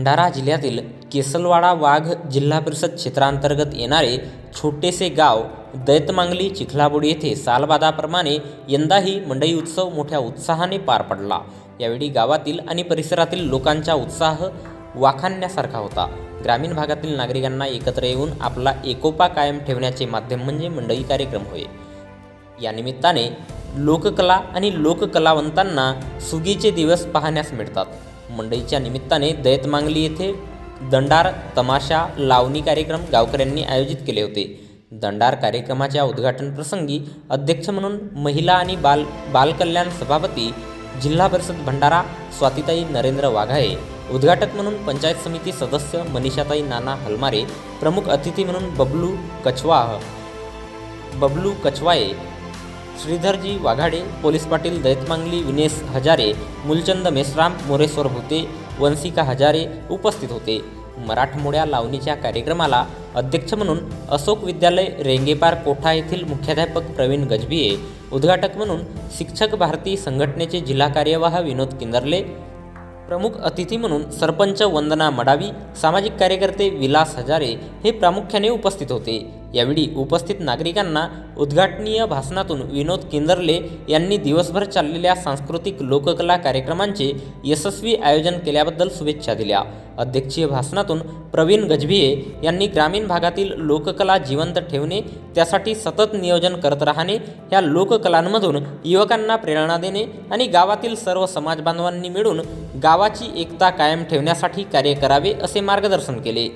भंडारा जिल्ह्यातील केसलवाडा वाघ जिल्हा परिषद क्षेत्रांतर्गत येणारे छोटेसे गाव दैतमांगली चिखलाबोडी येथे सालबादाप्रमाणे यंदाही मंडई उत्सव मोठ्या उत्साहाने पार पडला. यावेळी गावातील आणि परिसरातील लोकांचा उत्साह वाखाणण्यासारखा होता. ग्रामीण भागातील नागरिकांना एकत्र येऊन आपला एकोपा कायम ठेवण्याचे माध्यम म्हणजे मंडई कार्यक्रम होय. या निमित्ताने लोककला आणि लोककलावंतांना सुगीचे दिवस पाहण्यास मिळतात. मंडईच्या निमित्ताने दैतमांगली येथे दंडार तमाशा लावणी कार्यक्रम गावकऱ्यांनी आयोजित केले होते. दंडार कार्यक्रमाच्या उद्घाटन प्रसंगी अध्यक्ष म्हणून महिला आणि बाल बालकल्याण सभापती जिल्हा परिषद भंडारा स्वातिताई नरेंद्र वाघाळे उद्घाटक म्हणून पंचायत समिती सदस्य मनीषाताई नाना हलमारे प्रमुख अतिथी म्हणून बबलू कछवाह बबलू कछवाये श्रीधरजी वाघाडे पोलीस पाटील दैतमांगली विनेश हजारे मुलचंद मेश्राम मोरेश्वर भुते वंसिका हजारे उपस्थित होते. मराठमोळ्या लावणीच्या कार्यक्रमाला अध्यक्ष म्हणून अशोक विद्यालय रेंगेपार कोठा येथील मुख्याध्यापक प्रवीण गजभिये उद्घाटक म्हणून शिक्षक भारती संघटनेचे जिल्हा कार्यवाह विनोद किंदरले प्रमुख अतिथी म्हणून सरपंच वंदना मडावी सामाजिक कार्यकर्ते विलास हजारे हे प्रामुख्याने उपस्थित होते. यावेळी उपस्थित नागरिकांना उद्घाटनीय भाषणातून विनोद किंदरले यांनी दिवसभर चाललेल्या सांस्कृतिक लोककला कार्यक्रमांचे यशस्वी आयोजन केल्याबद्दल शुभेच्छा दिल्या. अध्यक्षीय भाषणातून प्रवीण गजभिये यांनी ग्रामीण भागातील लोककला जिवंत ठेवणे त्यासाठी सतत नियोजन करत राहणे ह्या लोककलांमधून युवकांना प्रेरणा देणे आणि गावातील सर्व समाजबांधवांनी मिळून गावाची एकता कायम ठेवण्यासाठी कार्य करावे असे मार्गदर्शन केले.